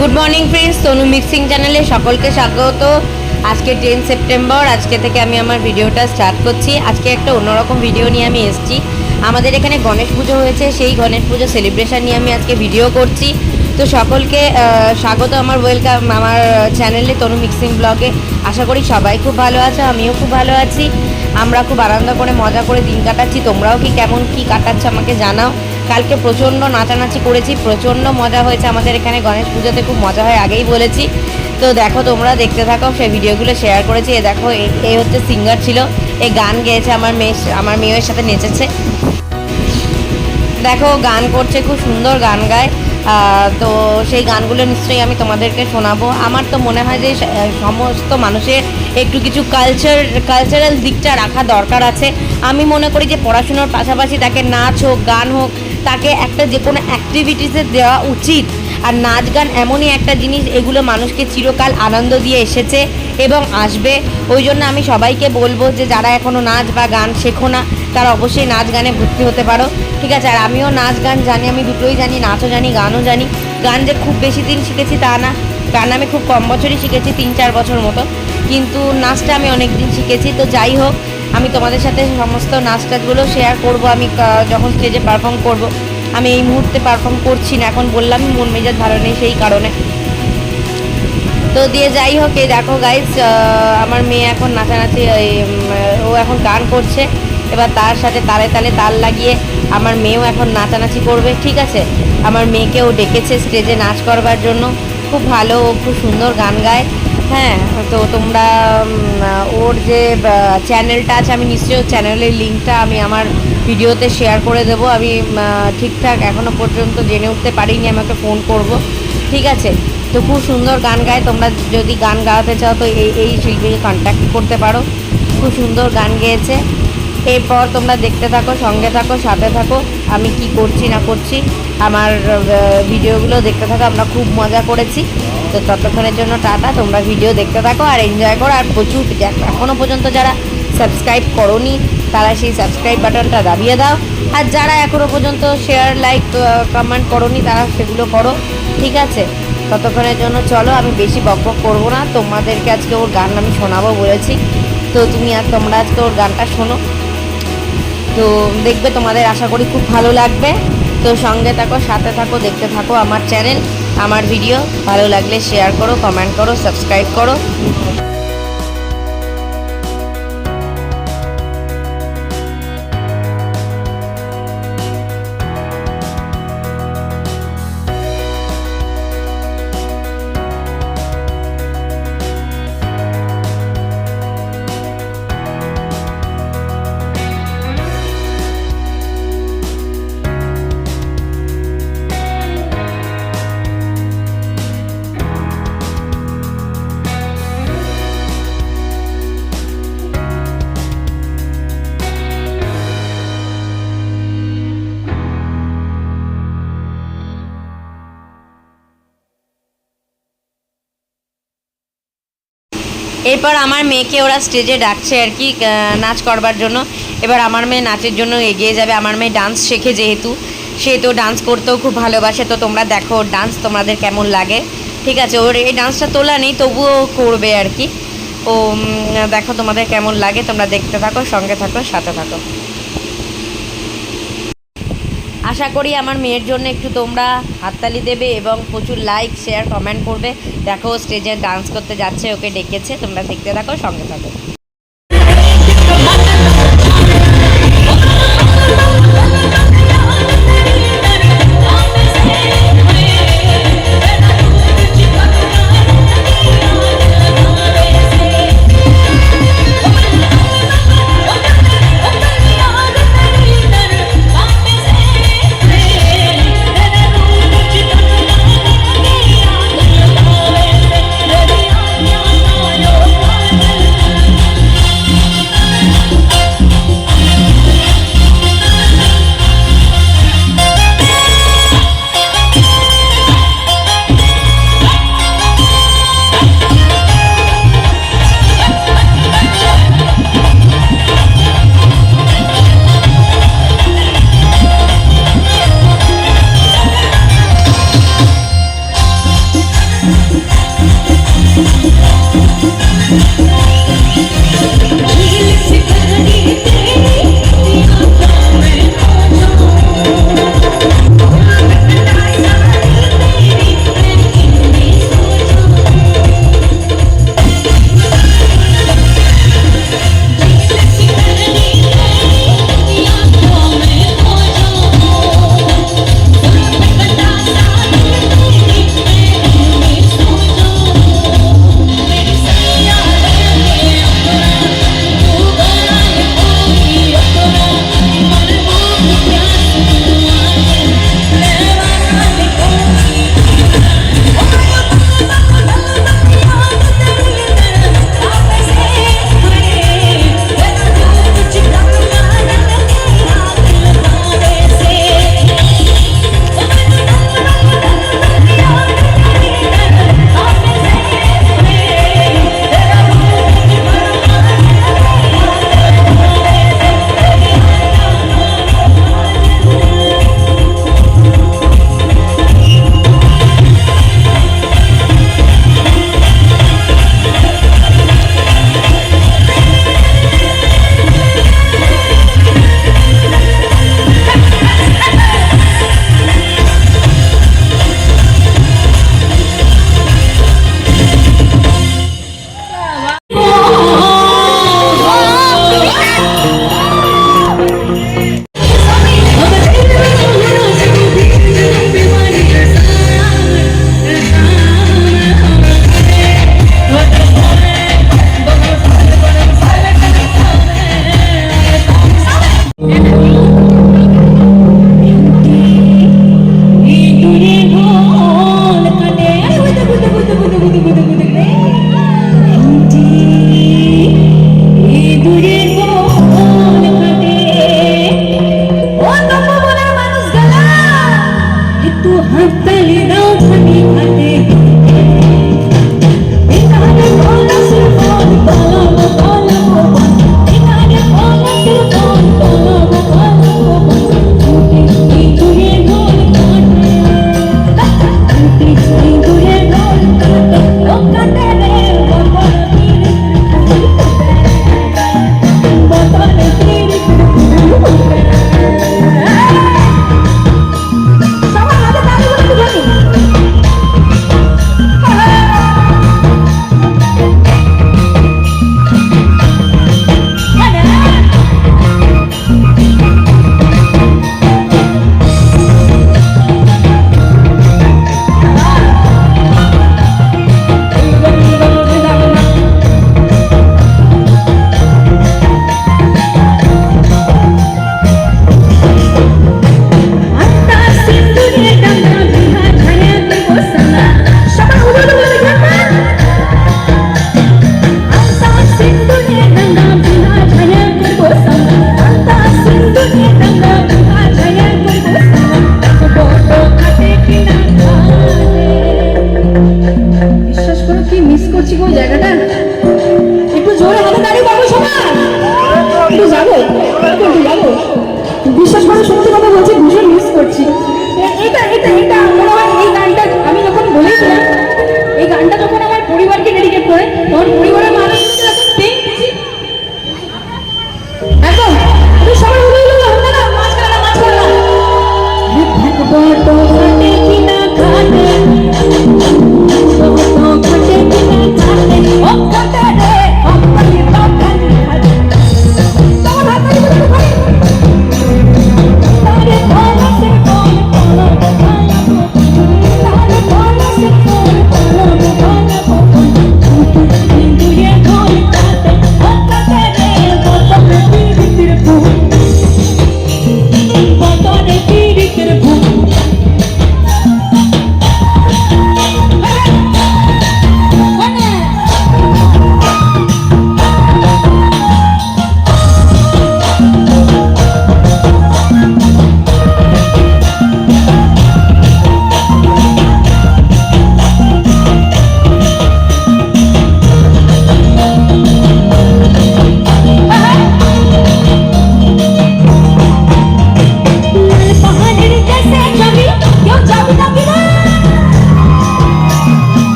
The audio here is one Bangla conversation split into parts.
Good morning friends Tanu mixing চ্যানেলে সকলকে স্বাগত। আজকে টেন সেপ্টেম্বর আজকে থেকে আমি আমার ভিডিওটা স্টার্ট করছি। আজকে একটা অন্যরকম ভিডিও নিয়ে আমি এসেছি। আমাদের এখানে গণেশ পুজো হয়েছে, সেই গণেশ পুজো সেলিব্রেশন নিয়ে আমি আজকে ভিডিও করছি। তো সকলকে স্বাগত আমার ওয়েলকাম আমার চ্যানেলে তনু মিক্সিং ব্লগে আশা করি সবাই খুব ভালো আছে, আমিও খুব ভালো আছি। আমরা খুব আনন্দ করে, মজা করে দিন কাটাচ্ছি। তোমরাও কি কেমন, কি কাটাচ্ছ আমাকে জানাও। কালকে প্রচণ্ড নাচানাচি করেছি, প্রচণ্ড মজা হয়েছে আমাদের এখানে। গণেশ পুজোতে খুব মজা হয়, আগেই বলেছি। তো দেখো, তোমরা দেখতে থাকো, সেই ভিডিওগুলো শেয়ার করেছি। এ দেখো, এ- হচ্ছে সিঙ্গার ছিল এই গান গেয়েছে, আমার মেয়ে, আমার মেয়ের সাথে নেচেছে। দেখো, গান করছে, খুব সুন্দর গান গায়। তো সেই গানগুলো নিশ্চয়ই আমি তোমাদেরকে শোনাবো। আমার তো মনে হয় যে সমস্ত মানুষের একটু কিছু কালচার কালচারাল দিকটা রাখা দরকার আছে। আমি মনে করি যে, পড়াশোনার পাশাপাশি তাকে নাচ হোক, গান হোক তাকে একটা যে কোনো অ্যাক্টিভিটিসে দেওয়া উচিত। আর নাচ গান এমনই একটা জিনিস, এগুলো মানুষকে চিরকাল আনন্দ দিয়ে এসেছে এবং আসবে। ওই জন্য আমি সবাইকে বলব যে, যারা এখনও নাচ বা গান শেখো না, তারা অবশ্যই নাচ গানে ভর্তি হতে পারো। ঠিক আছে, আর আমিও নাচ গান জানি, আমি দুটোই জানি, নাচও জানি, গানও জানি। গান যে খুব বেশি দিন শিখেছি তা না। গান আমি খুব কম বছরই শিখেছি, তিন চার বছর মতো। কিন্তু নাচটা আমি অনেক দিন শিখেছি। তো যাই হোক আমি তোমাদের সাথে সমস্ত নাচ টাচগুলো শেয়ার করব, আমি যখন স্টেজে পারফর্ম করব। আমি এই মুহূর্তে পারফর্ম করছি না, এখন বললাম মন মেজাজ ভালো নেই সেই কারণে। তো দিয়ে যাই হোক, এই দেখো গাইজ আমার মেয়ে এখন নাচানাচি ও এখন গান করছে। এবার তার সাথে তালে তালে তাল লাগিয়ে আমার মেয়েও এখন নাচানাচি করবে, ঠিক আছে? আমার মেয়েকেও ডেকেছে স্টেজে নাচ করবার জন্য। খুব ভালো, ও খুব সুন্দর গান গায়। হ্যাঁ তো তোমরা ওর যে চ্যানেলটা আছে, আমি নিশ্চয়ই চ্যানেলের লিঙ্কটা আমি আমার ভিডিওতে শেয়ার করে দেবো। আমি ঠিকঠাক এখনও পর্যন্ত জেনে উঠতে পারিনি আমাকে ফোন করব। ঠিক আছে? তো খুব সুন্দর গান গায়। তোমরা যদি গান গাওয়াতে চাও, তো এই এই শিল্পীকে কন্ট্যাক্ট করতে পারো। খুব সুন্দর গান গেয়েছে। এরপর তোমরা দেখতে থাকো, সঙ্গে থাকো, সাথে থাকো। আমি কি করছি না করছি, আমার ভিডিওগুলো দেখতে থাকো। আমরা খুব মজা করেছি। তো ততক্ষণের জন্য টাটা, তোমরা ভিডিও দেখতে থাকো আর এনজয় করো। আর প্রচুর এখনও পর্যন্ত যারা সাবস্ক্রাইব করোনি, তারা সেই সাবস্ক্রাইব বাটনটা দাবিয়ে দাও। আর যারা এখনও পর্যন্ত শেয়ার লাইক কমেন্ট করোনি, তারা সেগুলো করো। ঠিক আছে? ততক্ষণের জন্য চলো, আমি বেশি বক বক করব না। তোমাদেরকে আজকে ওর গান আমি শোনাবো বলেছি। তো তুমি আর তোমরা আজকে ওর গানটা শোনো। তো দেখবে তোমাদের আশা করি খুব ভালো লাগবে। তো সঙ্গে থাকো, সাথে থাকো, দেখতে থাকো আমার চ্যানেল আমার ভিডিও ভালো লাগলে শেয়ার করো কমেন্ট করো সাবস্ক্রাইব করো। এরপর আমার মেয়েকে ওরা স্টেজে ডাকছে আর কি নাচ করবার জন্য। এবার আমার মেয়ে নাচের জন্য এগিয়ে যাবে। আমার মেয়ে ডান্স শেখে যেহেতু। সে তো ডান্স করতেও খুব ভালোবাসে। তো তোমরা দেখো ডান্স তোমাদের কেমন লাগে। ঠিক আছে, ওর এই ডান্সটা তোলা নেই, তবুও করবে আর কি। ও দেখো তোমাদের কেমন লাগে। তোমরা দেখতে থাকো, সঙ্গে থাকো, সাথে থাকো। আশা করি আমার মেয়ের জন্য একটু তোমরা হাততালি দেবে এবং প্রচুর লাইক শেয়ার কমেন্ট করবে। দেখো স্টেজে ডান্স করতে যাচ্ছে, ওকে ডেকেছে, তোমরা দেখতে থাকো, সঙ্গে থাকো।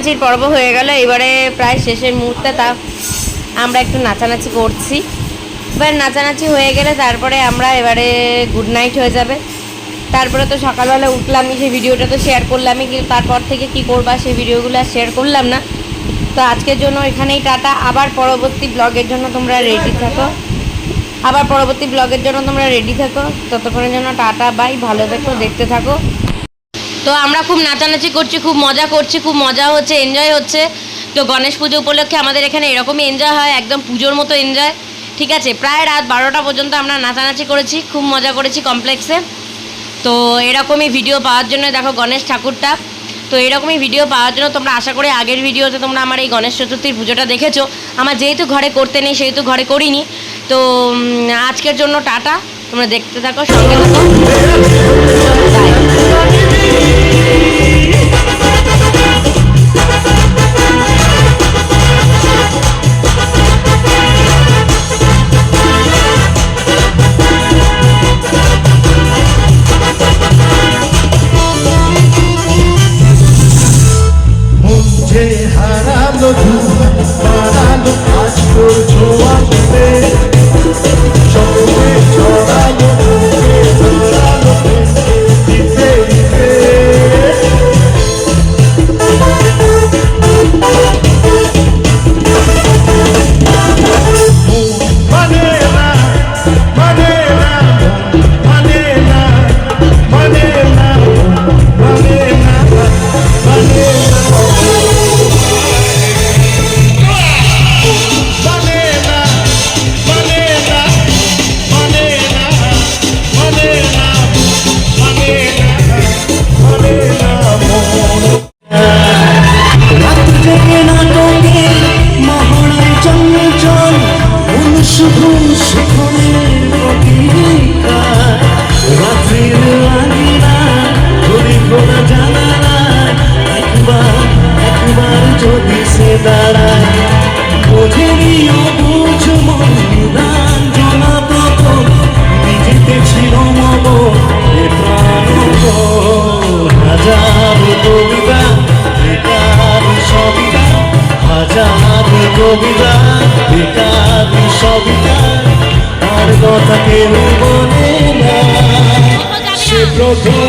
নাচানাচির পর্ব হয়ে গেল। এবারে প্রায় শেষের মুহূর্তে তা আমরা একটু নাচানাচি করছি। এবার নাচানাচি হয়ে গেলে তারপরে আমরা এবারে গুড নাইট হয়ে যাবে। তারপরে তো সকালবেলা উঠলামই, সেই ভিডিওটা তো শেয়ার করলামই কিন্তু তারপর থেকে কি করবা সেই ভিডিওগুলো আর শেয়ার করলাম না। তো আজকের জন্য এখানেই টাটা। আবার পরবর্তী ব্লগের জন্য তোমরা রেডি থাকো। আবার পরবর্তী ব্লগের জন্য তোমরা রেডি থাকো। ততক্ষণের জন্য টাটা বাই ভালো থেকো, দেখতে থাকো। তো আমরা খুব নাচানাচি করছি, খুব মজা করছি, খুব মজা হচ্ছে এনজয় হচ্ছে। তো গণেশ পুজো উপলক্ষে আমাদের এখানে এরকমই এনজয় হয়, একদম পুজোর মতো এনজয় ঠিক আছে, প্রায় রাত বারোটা পর্যন্ত আমরা নাচানাচি করেছি, খুব মজা করেছি কমপ্লেক্সে তো এরকমই ভিডিও পাওয়ার জন্য দেখো গণেশ ঠাকুরটা। তো এরকমই ভিডিও পাওয়ার জন্য তোমরা আশা করি আগের ভিডিওতে তোমরা আমার এই গণেশ চতুর্থীর পুজোটা দেখেছ। আমার যেহেতু ঘরে করতে নেই, সেহেতু ঘরে করিনি। তো আজকের জন্য টাটা। তোমরা দেখতে থাকো, সঙ্গে থাকো। সে